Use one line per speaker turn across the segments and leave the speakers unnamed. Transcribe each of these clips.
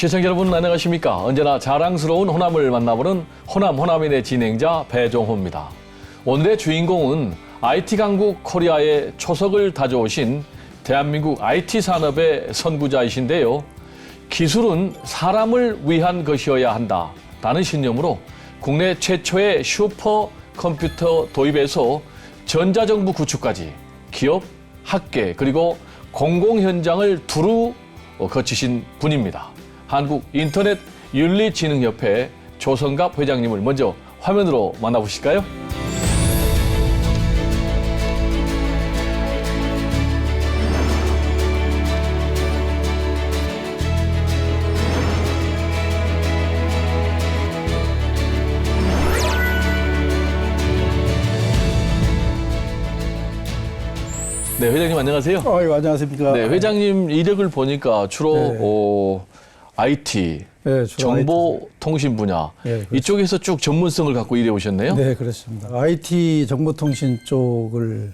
시청자 여러분 안녕하십니까? 언제나 자랑스러운 호남을 만나보는 호남 호남인의 진행자 배종호입니다. 오늘의 주인공은 IT 강국 코리아의 초석을 다져오신 대한민국 IT 산업의 선구자이신데요. 기술은 사람을 위한 것이어야 한다라는 신념으로 국내 최초의 슈퍼 컴퓨터 도입에서 전자정부 구축까지 기업, 학계 그리고 공공 현장을 두루 어, 거치신 분입니다. 한국 인터넷 윤리진흥협회 조성갑 회장님을 먼저 화면으로 만나보실까요? 네, 회장님 안녕하세요.
아이고, 안녕하십니까.
네, 회장님 이력을 보니까 주로
네.
어, IT,
네,
정보통신 분야
네.
이쪽에서 쭉 전문성을 갖고 일해 오셨네요.
네, 그렇습니다. IT 정보통신 쪽을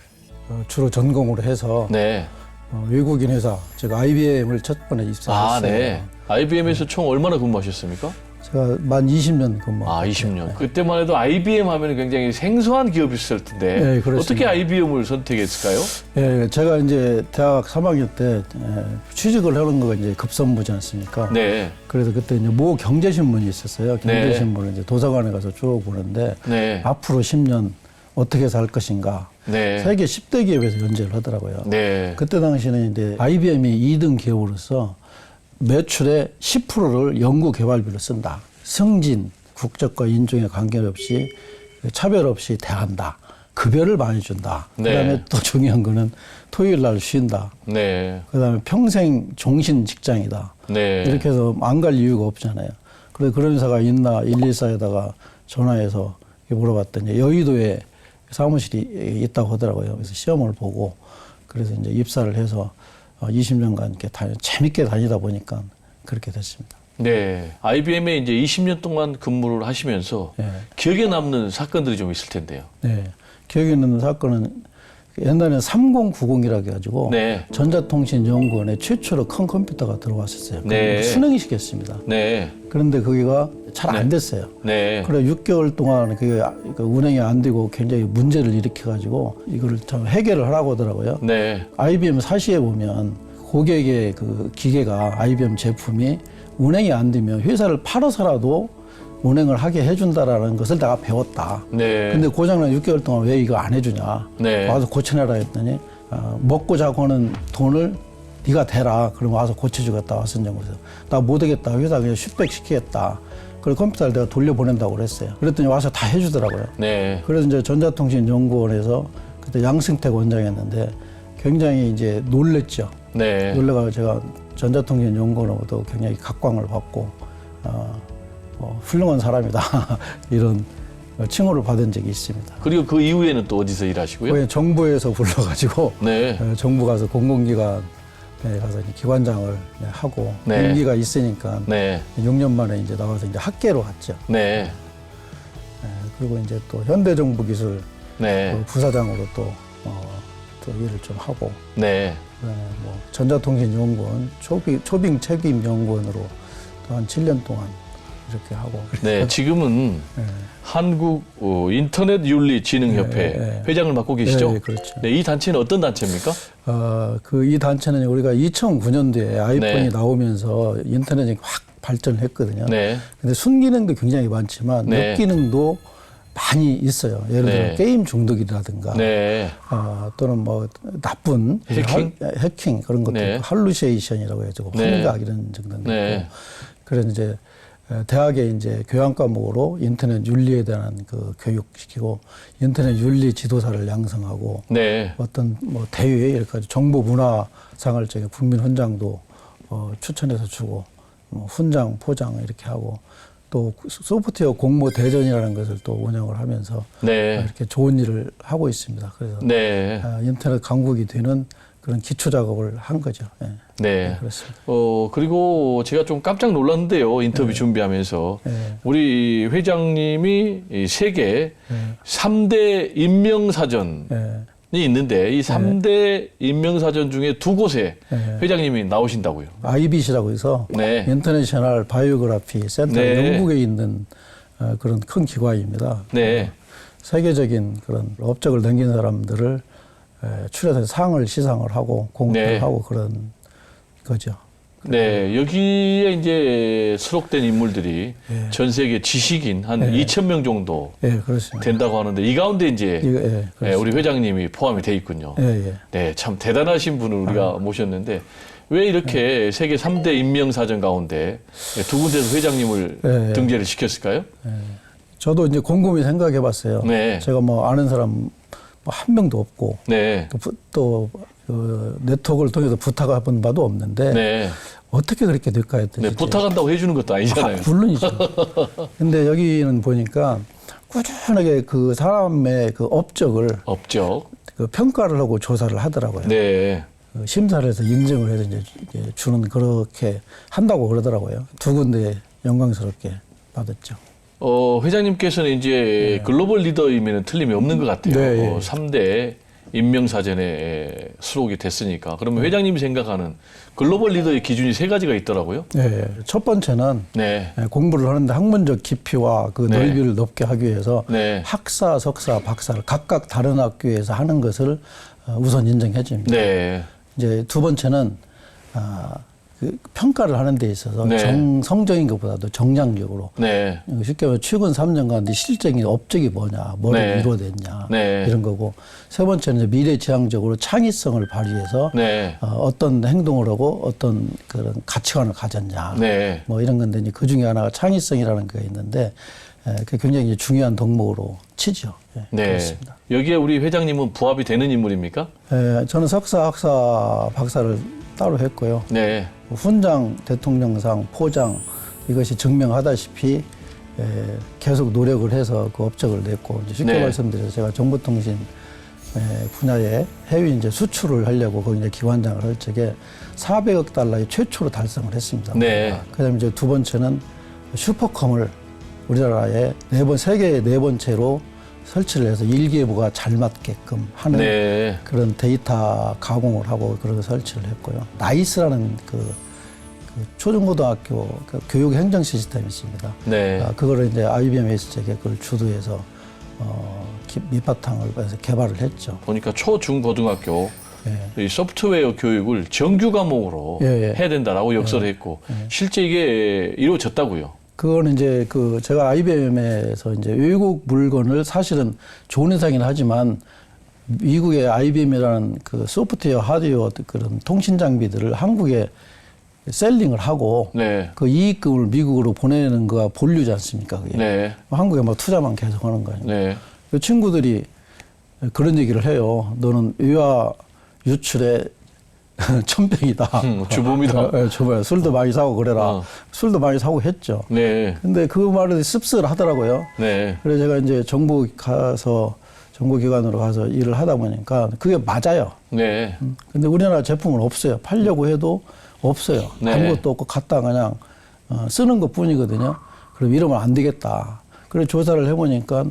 어, 주로 전공으로 해서
네.
어, 외국인 회사, 즉 IBM을 첫 번에 입사했어요.
아, 네. IBM에서 총 얼마나 근무하셨습니까?
제가 만 20년 근무.
아, 20년. 그때만 해도 IBM 하면 굉장히 생소한 기업이었을 텐데
네, 그렇습니다.
어떻게 IBM을 선택했을까요?
예, 제가 이제 대학 3학년 때 예, 취직을 하는 거가 이제 급선무지 않습니까?
네.
그래서 그때 이제 모 경제신문이 있었어요. 경제신문을 이제 도서관에 가서 쭉 보는데
네.
앞으로 10년 어떻게 살 것인가.
네.
세계 10대 기업에서 연재를 하더라고요.
네.
그때 당시는 이제 IBM이 2등 기업으로서 매출의 10%를 연구 개발비로 쓴다. 승진, 국적과 인종에 관계없이 차별 없이 대한다. 급여를 많이 준다.
네.
그다음에 또 중요한 거는 토요일 날 쉰다.
네.
그다음에 평생 종신 직장이다.
네.
이렇게 해서 안 갈 이유가 없잖아요. 그래서 그런 회사가 있나 114에다가 전화해서 물어봤더니 여의도에 사무실이 있다고 하더라고요. 그래서 시험을 보고 그래서 이제 입사를 해서 20년간 이렇게 다니, 재밌게 다니다 보니까 그렇게 됐습니다.
네. IBM에 이제 20년 동안 근무를 하시면서
네.
기억에 남는 사건들이 좀 있을 텐데요.
네. 기억에 있는 사건은 옛날에는 3090이라 해가지고
네.
전자통신연구원에 최초로 큰 컴퓨터가 들어왔었어요.
네.
순행시켰습니다.
네.
그런데 거기가 잘안
네.
됐어요.
네.
그래 6개월 동안 그게 그 운행이 안 되고 굉장히 문제를 일으켜 가지고 이거를 참 해결을 하라고 하더라고요.
네.
IBM 사시에 보면 고객의 그 기계가 IBM 제품이 운행이 안 되면 회사를 팔아서라도 운행을 하게 해준다라는 것을 내가 배웠다.
네.
근데 고장난 6개월 동안 왜 이거 안 해주냐?
네.
와서 고쳐내라 했더니 어, 먹고 자고 하는 돈을 네가 대라. 그럼 와서 고쳐주겠다. 그래서 나 못하겠다. 회사 그냥 슈백 시키겠다. 그래서 컴퓨터를 내가 돌려보낸다고 그랬어요. 그랬더니 와서 다 해주더라고요.
네.
그래서 이제 전자통신연구원에서 그때 양승택 원장이었는데 굉장히 이제 놀랬죠.
네.
놀래가 제가 전자통신연구원으로도 굉장히 각광을 받고 어, 어, 훌륭한 사람이다 이런 칭호를 받은 적이 있습니다.
그리고 그 이후에는 또 어디서 일하시고요?
정부에서 불러가지고
네.
어, 정부 가서 공공기관 에 가서 이제 기관장을 이제 하고
네.
임기가 있으니까
네.
6년 만에 이제 나와서 이제 학계로 갔죠.
네.
예, 그리고 이제 또 현대정부기술
네.
그 부사장으로 또, 어, 또 일을 좀 하고
네.
그다음에 뭐 전자통신연구원 초빙, 초빙 책임연구원으로 또 한 7년 동안 이렇게 하고
네. 지금은
예.
한국 어, 인터넷 윤리 진흥협회
네, 네.
회장을 맡고 계시죠?
네, 그렇죠.
네, 이 단체는 어떤 단체입니까?
어, 그 이 단체는 우리가 2009년도에 아이폰이
네.
나오면서 인터넷이 확 발전을 했거든요.
네.
근데 순기능도 굉장히 많지만
네.
역기능도 많이 있어요. 예를 들어
네.
게임 중독이라든가
네.
어, 또는 뭐 나쁜
해킹?
할- 해킹 그런 것도
네.
있고 할루시에이션이라고 해가지고
네.
환각 이런 정도는
네.
그래서 이제 에, 대학에 이제 교양 과목으로 인터넷 윤리에 대한 그 교육시키고 인터넷 윤리 지도사를 양성하고
네.
어떤 뭐 대회 이렇게 정보 문화상을 저기 국민 훈장도 어, 추천해서 주고 뭐 훈장 포장 이렇게 하고 또 소프트웨어 공모 대전이라는 것을 또 운영을 하면서
네.
이렇게 좋은 일을 하고 있습니다. 그래서
네.
아, 인터넷 강국이 되는 그런 기초 작업을 한 거죠. 예.
네.
그렇습니다.
어, 그리고 제가 좀 깜짝 놀랐는데요. 인터뷰 준비하면서.
예.
우리 회장님이 이 세계
예.
삼대 인명사전
예.
있는데 이 3대 임명사전 중에 두 곳에
네.
회장님이 나오신다고요.
IBC라고 해서
네.
인터내셔널 바이오그라피 센터
네.
영국에 있는 어, 그런 큰 기관입니다.
네.
세계적인 그런 업적을 남긴 사람들을 에, 출연해서 상을 시상을 하고 공부를
네.
하고 그런 거죠.
네, 여기에 이제 수록된 인물들이
예.
전 세계 지식인 한
네.
2천 명 정도
예.
된다고 하는데 이 가운데 이제
예,
예,
그렇습니다.
우리 회장님이 포함이 돼 있군요.
예, 예.
네, 참 대단하신 분을 우리가
아.
모셨는데 왜 이렇게 세계 3대 임명사전 가운데 두 군데서 회장님을
네.
등재를 시켰을까요?
저도 이제 곰곰이 생각해 봤어요.
네.
제가 뭐 아는 사람 뭐 한 명도 없고
네.
또, 부- 또 그, 네트워크를 통해서 부탁해본 바도 없는데
네.
어떻게 그렇게 될까 했더니
네, 부탁한다고 해주는 것도 아니잖아요.
아, 물론이죠. 근데 여기는 보니까 꾸준하게 그 사람의 그 업적을
없죠.
그 평가를 하고 조사를 하더라고요.
네.
그 심사를 해서 인증을 해서 이제 주는 그렇게 한다고 그러더라고요. 두 군데 영광스럽게 받았죠.
어, 회장님께서는 이제 글로벌 리더이면 틀림이 없는 것 같아요.
네, 예.
어, 3대 임명사전에 수록이 됐으니까. 그러면 회장님이 생각하는 글로벌 리더의 기준이 세 가지가 있더라고요.
네. 첫 번째는
네.
예, 공부를 하는데 학문적 깊이와 그
네.
넓이를 높게 하기 위해서
네.
학사, 석사, 박사를 각각 다른 학교에서 하는 것을 어, 우선 인정해 줍니다.
네.
이제 두 번째는 아, 그 평가를 하는 데 있어서
네.
정 성적인 것보다도 정량적으로
네.
쉽게 말해 최근 3년간 네 실적인 업적이 뭐냐, 뭐를
네.
이루어냈냐
네.
이런 거고 세 번째는 미래지향적으로 창의성을 발휘해서
네.
어, 어떤 행동을 하고 어떤 그런 가치관을 가졌냐
네.
뭐 이런 건데 그 중에 하나가 창의성이라는 게 있는데 에, 그 굉장히 중요한 덕목으로 치죠. 예,
네.
그렇습니다.
여기에 우리 회장님은 부합이 되는 인물입니까?
에, 저는 석사, 학사, 박사를 따로 했고요.
네.
훈장, 대통령상, 포장 이것이 증명하다시피 에, 계속 노력을 해서 그 업적을 냈고 이제 쉽게
네.
말씀드려서 제가 정보통신 에, 분야에 해외 이제 수출을 하려고 거기 이제 기관장을 할 적에 400억 달러의 최초로 달성을 했습니다.
네.
그다음에 이제 두 번째는 슈퍼컴을 우리나라에 네번 세계 네 번째로 설치를 해서 일기예보가 잘 맞게끔 하는
네.
그런 데이터 가공을 하고 그런 설치를 했고요. 나이스라는 그, 그 초중고등학교 그 교육 행정 시스템이 있습니다.
네.
아, 그거를 이제 IBM 에이스텍에 그걸 주도해서 어, 기- 밑바탕을 해서 개발을 했죠.
보니까 초, 중, 고등학교
예.
이 소프트웨어 교육을 정규 과목으로
예, 예.
해야 된다라고 역설을 했고 실제 이게 이루어졌다고요.
그거는 이제 그 제가 IBM에서 이제 외국 물건을 사실은 좋은 회사긴 하지만 미국의 IBM이라는 그 소프트웨어 하드웨어 그런 통신 장비들을 한국에 셀링을 하고
네.
그 이익금을 미국으로 보내는 거가 본류지 않습니까? 그게.
네.
한국에 막 투자만 계속 하는 거예요.
네.
그 친구들이 그런 얘기를 해요. 너는 외화 유출에 천병이다.
음, 주범이다.
어, 예, 주범이야. 술도 많이 사고 그래라.
어.
술도 많이 사고 했죠.
네.
근데 그 말을 씁쓸하더라고요.
네.
그래서 제가 이제 정부 가서 정부기관으로 가서 일을 하다 보니까 그게 맞아요.
네.
음. 근데 우리나라 제품은 없어요. 팔려고 해도 없어요.
네.
아무것도 없고 갖다 그냥 어, 쓰는 것 뿐이거든요. 그럼 이러면 안 되겠다. 그래서 조사를 해보니까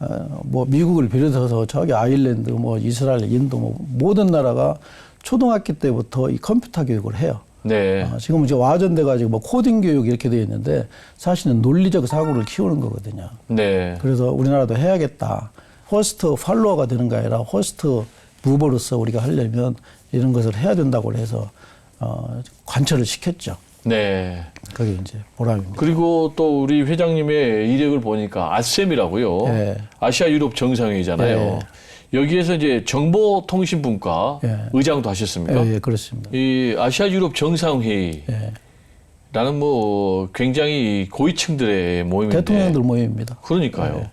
어, 뭐 미국을 비롯해서 저기 아일랜드, 뭐 이스라엘, 인도 뭐 모든 나라가 초등학교 때부터 이 컴퓨터 교육을 해요.
네.
어, 지금 이제 와전돼 가지고 뭐 코딩 교육 이렇게 되어 있는데 사실은 논리적 사고를 키우는 거거든요.
네.
그래서 우리나라도 해야겠다. 호스트 팔로워가 되는 게 아니라 호스트 무버로서 우리가 하려면 이런 것을 해야 된다고 해서 어, 관철을 시켰죠.
네.
그게 이제 보람입니다.
그리고 또 우리 회장님의 이력을 보니까 아셈이라고요.
예.
아시아 유럽 정상회의잖아요.
예.
여기에서 이제 정보통신분과
예.
의장도 하셨습니까?
예, 예, 그렇습니다.
이 아시아 유럽 정상회의
예.
라는 뭐 굉장히 고위층들의 모임인데
대통령들 모임입니다.
그러니까요.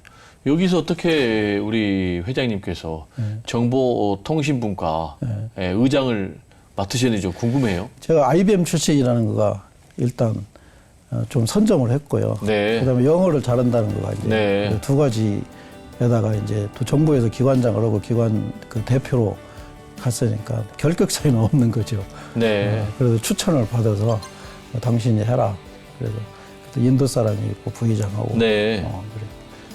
여기서 어떻게 우리 회장님께서 정보통신분과 예, 의장을 맡으셨는지 좀 궁금해요.
제가 IBM 출신이라는 거가 일단 어, 좀 선점을 했고요.
네.
그다음에 영어를 잘한다는 거가 이제
네.
두 가지 에다가 이제 또 정부에서 기관장을 하고 기관 그 대표로 갔으니까 결격 사유는 없는 거죠.
네.
어, 그래서 추천을 받아서 어, 당신이 해라. 그래서 그때 인도 사람이 있고 부의장하고
네.
어, 그래.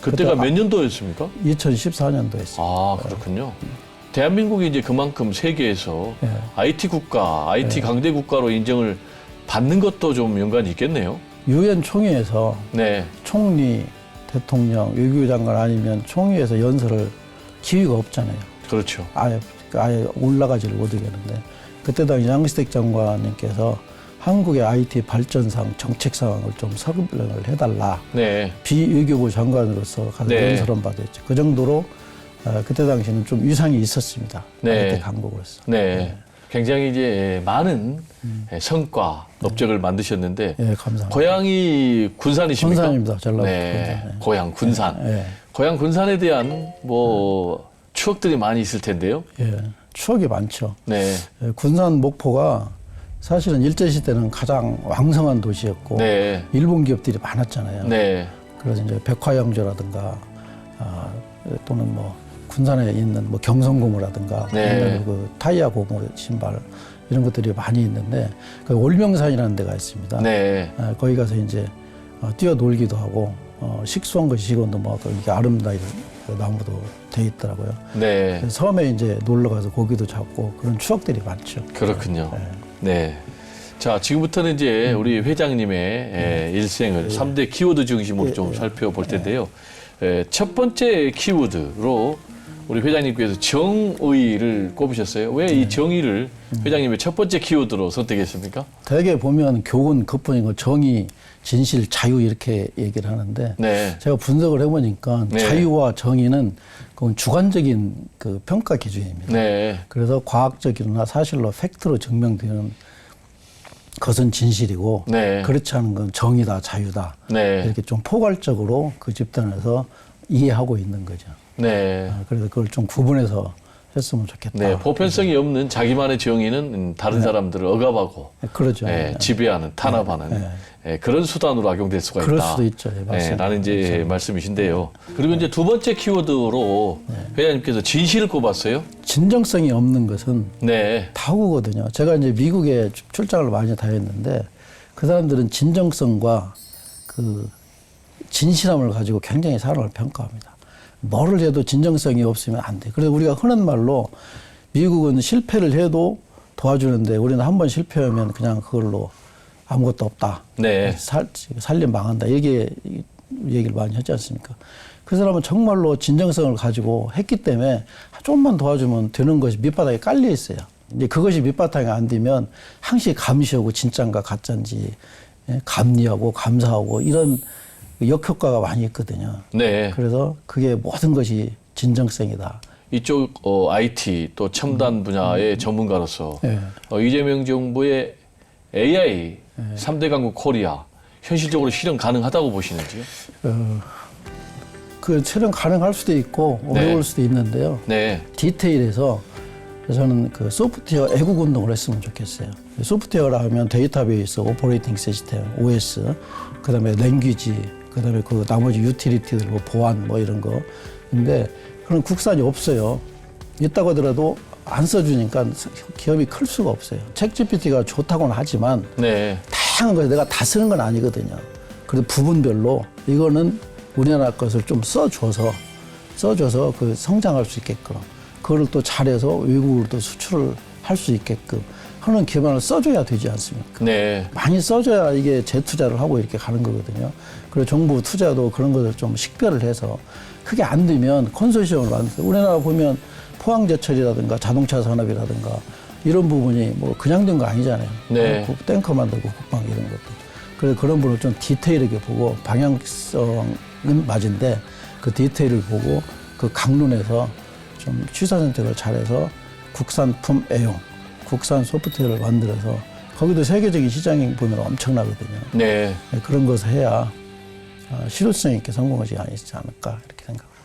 그때가
그때
몇 년도였습니까?
2014년도 했어요.
아, 그렇군요. 대한민국이 이제 그만큼 세계에서
예.
IT 국가, IT 강대 국가로 인정을 받는 것도 좀 연관이 있겠네요.
유엔 총회에서
네,
총리, 대통령, 외교부 장관 아니면 총회에서 연설을 기회가 없잖아요.
그렇죠.
아예 아예 올라가지를 못하겠는데 그때 당시 양시택 장관님께서 한국의 IT 발전상 정책 상황을 좀 설명을 해달라
네,
비외교부 장관으로서 가서
네.
연설을 받았죠. 그 정도로 어, 그때 당시는 좀 위상이 있었습니다.
네.
IT 강국으로서.
네. 굉장히 이제 많은 성과, 업적을 만드셨는데
예, 감사합니다.
고향이 군산이십니까?
군산입니다. 전라도
네,
군산. 네.
고향 군산.
예,
고향 군산에 대한 뭐 추억들이 많이 있을 텐데요.
예, 추억이 많죠.
네,
예, 군산 목포가 사실은 일제시 때는 가장 왕성한 도시였고
네,
일본 기업들이 많았잖아요.
네,
그래서 이제 백화영조라든가 아, 또는 뭐 군산에 있는 뭐 경성 고무라든가
네.
옛날에 그 타이야 고무 신발 이런 것들이 많이 있는데 그 올명산이라는 데가 있습니다.
네,
아, 거기 가서 이제 어, 뛰어놀기도 하고 어, 식수원 것이 지금도 뭐 이렇게 아름다운 그 나무도 돼 있더라고요.
네,
섬에 이제 놀러 가서 고기도 잡고 그런 추억들이 많죠.
그렇군요.
네.
네. 자, 지금부터는 이제 우리 회장님의 에, 일생을 삼 3대 키워드 중심으로
예,
좀
예.
살펴볼 텐데요. 에, 첫 번째 키워드로 우리 회장님께서 정의를 꼽으셨어요. 왜 이 정의를 회장님의 첫 번째 키워드로 선택했습니까?
대개 보면 교훈 거 정의, 진실, 자유 이렇게 얘기를 하는데
네.
제가 분석을 해보니까
네.
자유와 정의는 그건 주관적인 그 평가 기준입니다.
네.
그래서 과학적이나 사실로 팩트로 증명되는 것은 진실이고
네.
그렇지 않은 건 정의다, 자유다
네.
이렇게 좀 포괄적으로 그 집단에서 이해하고 있는 거죠.
네.
아, 그래서 그걸 좀 구분해서 했으면 좋겠다.
네. 보편성이 없는 자기만의 정의는 음, 다른 사람들을 억압하고
그렇죠.
예, 지배하는, 탄압하는
네.
예, 그런 수단으로 악용될 수가
그럴
있다.
수도 있죠. 예,
예. 라는 이제 말씀이신데요. 그리고 이제 두 번째 키워드로
네.
회장님께서 진실을 꼽았어요.
진정성이 없는 것은
네.
다우거든요. 제가 이제 미국에 출- 출장을 많이 다녔는데 그 사람들은 진정성과 그 진실함을 가지고 굉장히 사람을 평가합니다. 뭐를 해도 진정성이 없으면 안 돼. 그래서 우리가 흔한 말로 미국은 실패를 해도 도와주는데 우리는 한 번 실패하면 그냥 그걸로 아무것도 없다.
네.
살, 살림 망한다. 이게 얘기를 많이 하지 않습니까? 그 사람은 정말로 진정성을 가지고 했기 때문에 조금만 도와주면 되는 것이 밑바닥에 깔려 있어요. 이제 그것이 밑바닥에 안 되면 항시 감시하고 진짠가 가짜인지 예, 감리하고 감사하고 이런 역효과가 많이 있거든요.
네.
그래서 그게 모든 것이 진정성이다.
이쪽 어, IT 또 첨단 분야의 전문가로서
네.
어, 이재명 정부의 AI 삼 3대 강국 코리아 현실적으로 실현 가능하다고 보시는지요?
어, 그 촬영 가능할 수도 있고 어려울
네.
수도 있는데요.
네.
디테일에서 저는 그 소프트웨어 애국 운동을 했으면 좋겠어요. 소프트웨어라 하면 데이터베이스, 오퍼레이팅 시스템, OS, 그다음에 랭귀지, 그다음에 그 나머지 유틸리티들 뭐 보안 뭐 이런 거. 근데 그런 국산이 없어요. 있다고 하더라도 안 써주니까 기업이 클 수가 없어요. 책 GPT가 좋다고는 하지만
네.
다양한 걸 내가 다 쓰는 건 아니거든요. 그래도 부분별로 이거는 우리나라 것을 좀 써줘서 써줘서 그 성장할 수 있게끔 그거를 또 잘해서 외국으로 또 수출을 할 수 있게끔 하는 기반을 써줘야 되지 않습니까?
네.
많이 써줘야 이게 재투자를 하고 이렇게 가는 거거든요. 그리고 정부 투자도 그런 것을 좀 식별을 해서 그게 안 되면 컨소시엄을 만들어서 우리나라 보면 포항제철이라든가 자동차 산업이라든가 이런 부분이 뭐 그냥 된 거 아니잖아요.
네.
국- 탱커 만들고 국방 이런 것도. 그래서 그런 부분을 좀 디테일하게 보고 방향성은 맞은데 그 디테일을 보고 그 강론에서 좀 취사 선택을 잘해서 국산품 애용, 국산 소프트웨어를 만들어서 거기도 세계적인 시장이 보면 엄청나거든요.
네.
네, 그런 것을 해야 어, 실효성 있게 성공하지 않지 않을까 이렇게 생각합니다.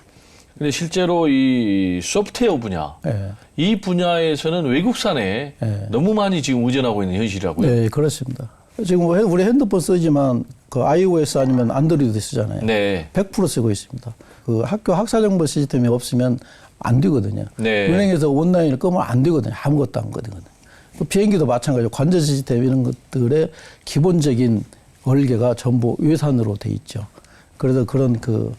근데 실제로 이 소프트웨어 분야
네.
이 분야에서는 외국산에
네.
너무 많이 지금 의존하고 있는 현실이라고요.
네, 그렇습니다. 지금 우리 핸드폰 쓰지만 그 iOS 아니면 안드로이드 쓰잖아요.
네.
100% 쓰고 있습니다. 그 학교 학사 정보 시스템이 없으면 안 되거든요.
네.
은행에서 온라인을 끄면 안 되거든요. 아무것도 안 되거든요. 그 비행기도 마찬가지로 관제 시스템 이런 것들의 기본적인 월계가 전부 외산으로 돼 있죠. 그래서 그런 그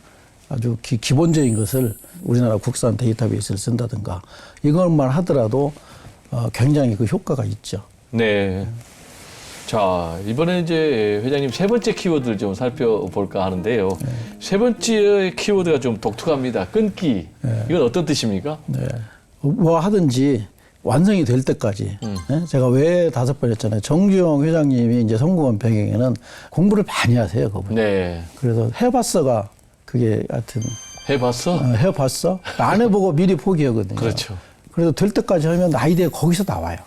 아주 기, 기본적인 것을 우리나라 국산 데이터베이스를 쓴다든가 이것만 하더라도 어, 굉장히 그 효과가 있죠.
네. 자, 이번에 이제 회장님 세 번째 키워드를 좀 살펴볼까 하는데요. 세 번째 키워드가 좀 독특합니다. 끊기. 이건 어떤 뜻입니까?
네. 뭐 하든지 완성이 될 때까지. 예? 제가 왜 다섯 번 했잖아요. 정주영 회장님이 이제 성공한 배경에는 공부를 많이 하세요, 그분.
네.
그래서 해봤어가 그게 하여튼
해봤어?
어, 해봤어? 안 해보고 미리 포기하거든요.
그렇죠.
그래서 될 때까지 하면 아이디어가 거기서 나와요.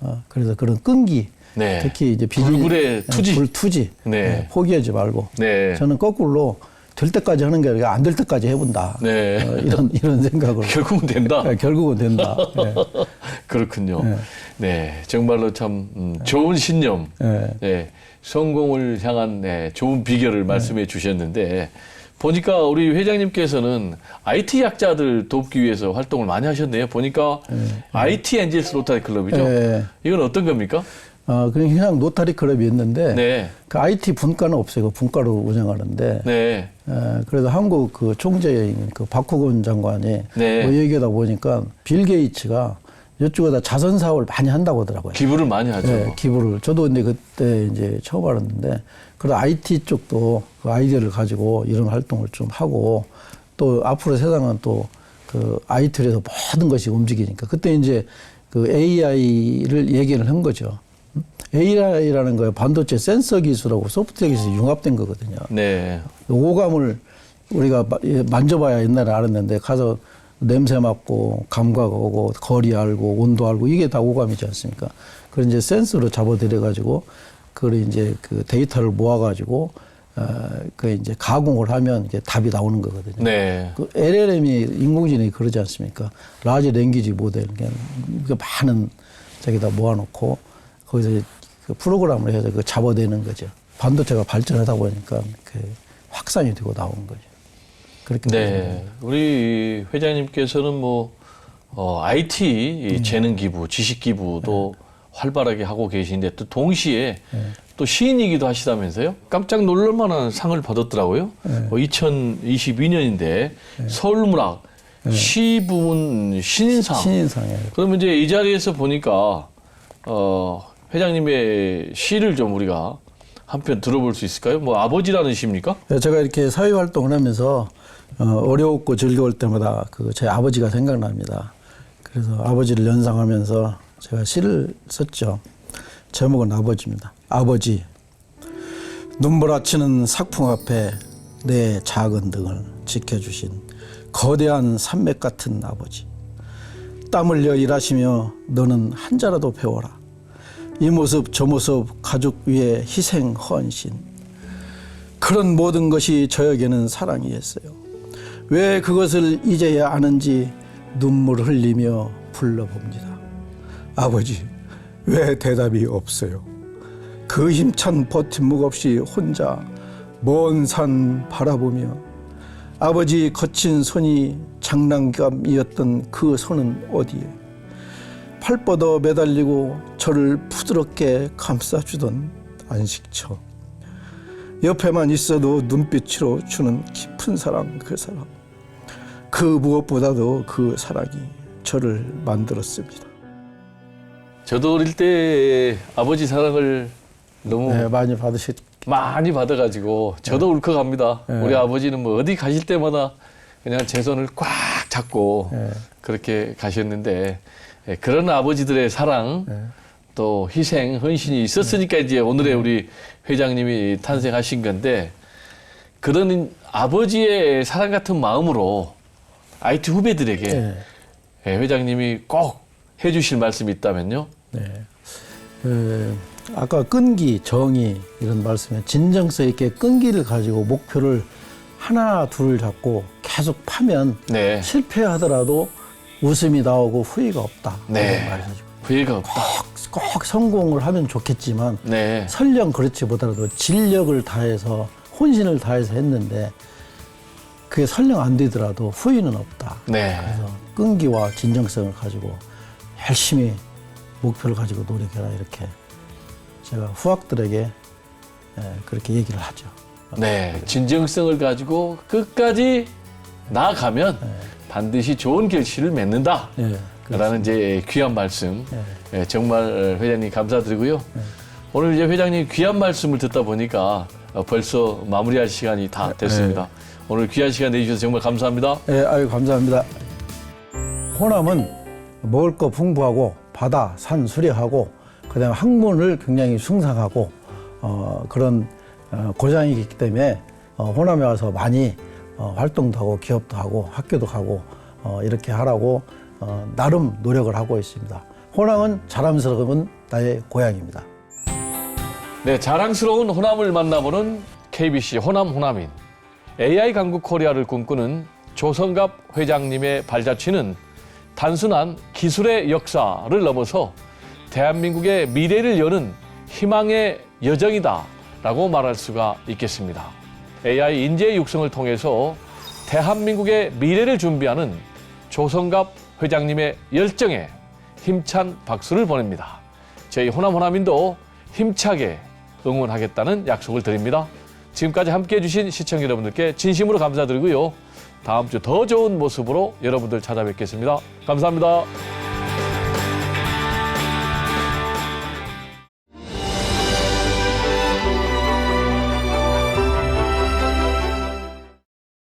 어, 그래서 그런 끈기.
네.
특히 이제 비리,
불굴의 투지.
불 투지.
네.
예, 포기하지 말고.
네.
저는 거꾸로 될 때까지 하는 게 아니라 안 될 때까지 해본다.
네.
어, 이런 이런 생각으로.
결국은 된다.
예, 결국은 된다. 예.
그렇군요.
네.
네. 정말로 참 음, 좋은 신념.
예.
네, 성공을 향한 네, 좋은 비결을 말씀해 주셨는데 보니까 우리 회장님께서는 IT 약자들 돕기 위해서 활동을 많이 하셨네요. 보니까 IT 엔젤스 로타리 클럽이죠.
예.
이건 어떤 겁니까?
어, 그냥 그냥 노타리 클럽이 있는데
네,
그 IT 분과는 없어요. 그 분과로 운영하는데.
네,
에, 그래서 한국 그 총재인 그 박후근 장관이
네.
뭐 얘기하다 보니까 빌 게이츠가 이쪽에다 자선 사업을 많이 한다고 하더라고요.
기부를 많이 하죠.
예, 기부를. 저도 근데 그때 이제 처음 알았는데 그런 IT 쪽도 그 아이디어를 가지고 이런 활동을 좀 하고 또 앞으로 세상은 또 그 IT를 해서 모든 것이 움직이니까 그때 이제 그 AI를 얘기를 한 거죠. 음? AI라는 거에 반도체 센서 기술하고 소프트웨어 기술이 융합된 거거든요.
네,
오감을 우리가 마- 예, 만져봐야 옛날에 알았는데 가서 냄새 맡고 감각 오고 거리 알고 온도 알고 이게 다 오감이지 않습니까? 그걸 이제 센서로 잡아들여 가지고 그걸 이제 그 데이터를 모아 가지고 어그 이제 가공을 하면 이게 답이 나오는 거거든요.
네,
그 LLM이 인공지능이 그러지 않습니까? 라지 랭귀지 모델 그냥 그 많은 저기다 모아놓고 거기서 그 프로그램을 해서 그 잡아내는 거죠. 반도체가 발전하다 보니까 그 확산이 되고 나온 거죠. 그렇게
네. 우리 회장님께서는 뭐 어, IT 이 재능 기부, 지식 기부도 활발하게 하고 계신데 또 동시에 또 시인이기도 하시다면서요? 깜짝 놀랄만한 상을 받았더라고요. 어, 2022년인데 서울문학 시 부문 신인상.
신인상에
그러면 이제 이 자리에서 보니까 어, 회장님의 시를 좀 우리가 한 편 들어볼 수 있을까요? 뭐 아버지라는 시입니까?
제가 이렇게 사회 활동을 하면서 어, 어려웠고 즐거울 때마다 그 제 아버지가 생각납니다. 그래서 아버지를 연상하면서 제가 시를 썼죠. 제목은 아버지입니다. 아버지, 눈보라치는 sak풍 앞에 내 작은 등을 지켜주신 거대한 산맥 같은 아버지. 땀 흘려 일하시며 너는 한자라도 배워라. 이 모습 저 모습 가족 위에 희생 헌신. 그런 모든 것이 저에게는 사랑이었어요. 왜 그것을 이제야 아는지 눈물 흘리며 불러봅니다. 아버지, 왜 대답이 없어요? 그 힘찬 버팀목 없이 혼자 먼 산 바라보며 아버지 거친 손이 장난감이었던 그 손은 어디에? 팔 뻗어 매달리고 저를 부드럽게 감싸주던 안식처. 옆에만 있어도 눈빛으로 주는 깊은 사랑 그 사람 그 무엇보다도 그 사랑이 저를 만들었습니다.
저도 어릴 때 아버지 사랑을 너무
네, 많이 받으실
많이 받아가지고 저도 울컥합니다.
네.
우리 아버지는 뭐 어디 가실 때마다 그냥 제 손을 꽉 잡고
네.
그렇게 가셨는데 예, 그런 아버지들의 사랑
네.
또 희생 헌신이 있었으니까 이제 오늘의 우리 회장님이 탄생하신 건데 그런 아버지의 사랑 같은 마음으로 IT 후배들에게
네.
예, 회장님이 꼭 해주실 말씀이 있다면요.
네. 그 아까 끈기, 정의 이런 말씀에 진정성 있게 끈기를 가지고 목표를 하나 둘 잡고 계속 파면
네,
실패하더라도 웃음이 나오고 후회가 없다.
네.
이런 말이죠.
후회가 없다.
꼭, 꼭 성공을 하면 좋겠지만
네,
설령 그렇지 못하더라도 진력을 다해서 혼신을 다해서 했는데 그게 설령 안 되더라도 후회는 없다.
네.
그래서 끈기와 진정성을 가지고 열심히 목표를 가지고 노력해라 이렇게 제가 후학들에게 예, 그렇게 얘기를 하죠.
네, 진정성을 가지고 끝까지 나아가면 반드시 좋은 결실을 맺는다.
예.
라는 이제 귀한 말씀. 예, 정말 회장님 감사드리고요. 오늘 이제 회장님 귀한 말씀을 듣다 보니까 어, 벌써 마무리할 시간이 다 됐습니다. 오늘 귀한 시간 내주셔서 정말 감사합니다.
예, 아유 감사합니다. 호남은 먹을 거 풍부하고 바다, 산 수려하고 그다음에 학문을 굉장히 숭상하고 어, 그런 어, 고장이기 때문에 어, 호남에 와서 많이 어, 활동도 하고 기업도 하고 학교도 가고 어, 이렇게 하라고 어, 나름 노력을 하고 있습니다. 호남은 자랑스러운 나의 고향입니다.
네, 자랑스러운 호남을 만나보는 KBC 호남 호남인 AI 강국 코리아를 꿈꾸는 조성갑 회장님의 발자취는 단순한 기술의 역사를 넘어서 대한민국의 미래를 여는 희망의 여정이다라고 말할 수가 있겠습니다. AI 인재 육성을 통해서 대한민국의 미래를 준비하는 조성갑 회장님의 열정에 힘찬 박수를 보냅니다. 저희 호남 호남인도 힘차게 응원하겠다는 약속을 드립니다. 지금까지 함께 해 주신 시청자 여러분들께 진심으로 감사드리고요. 다음 주 더 좋은 모습으로 여러분들 찾아뵙겠습니다. 감사합니다.